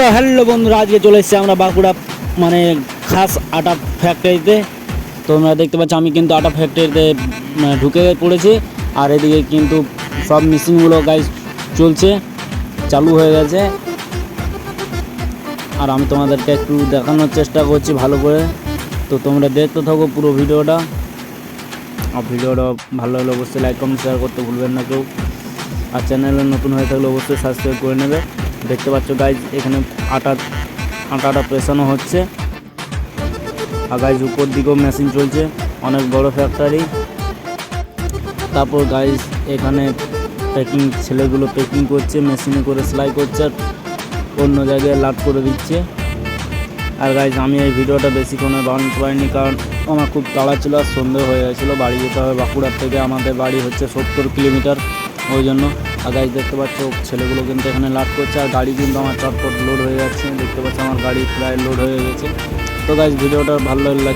তো হ্যালো বন্ধুরা, আজকে চলে এসেছি আমরা বাঁকুড়া মানে খাস আটা ফ্যাক্টরিতে তোমরা দেখতে পাচ্ছ, আমি কিন্তু আটা ফ্যাক্টরিতে ঢুকে পড়েছি। আর এদিকে কিন্তু সব মেশিনগুলো গাইজ চলছে, চালু হয়ে গেছে। আর আমি তোমাদেরকে একটু দেখানোর চেষ্টা করছি ভালো করে। তো তোমরা দেখতে থাকো পুরো ভিডিওটা। আর ভিডিওটা ভালো লাগলে অবশ্যই লাইক কমেন্ট শেয়ার করতে ভুলবেন না কেউ। আর চ্যানেলে নতুন হয়ে থাকলে অবশ্যই সাবস্ক্রাইব করে নেবে। দেখতে পাচ্ছ গাইজ এখানে আটা আটাটা পেছানো হচ্ছে। আর গাইজ উপর দিকেও মেশিন চলছে, অনেক বড় ফ্যাক্টরি তারপর গাইজ এখানে প্যাকিং ছেলেগুলো প্যাকিং করছে মেশিনে করে সেলাই করছে অন্য জায়গায় লাট করে দিচ্ছে। আর গাইজ আমি এই ভিডিওটা বেশিক্ষণে বানাতে পারিনি কারণ আমার খুব তাড়া ছিল, আর সন্ধে হয়ে গেছিল, বাড়ি যেতে হবে বাঁকুড়ার থেকে। আমাদের বাড়ি হচ্ছে সত্তর কিলোমিটার, ওই জন্য। আর গাড়ি দেখতে পাচ্ছ, ছেলেগুলো কিন্তু এখানে লাট করছে, আর গাড়ি কিন্তু আমার চটপট লোড হয়ে যাচ্ছে। দেখতে পাচ্ছ, আমার গাড়ি প্রায় লোড হয়ে গেছে। তো গাইজ ভিডিওটা ভালো লাগলে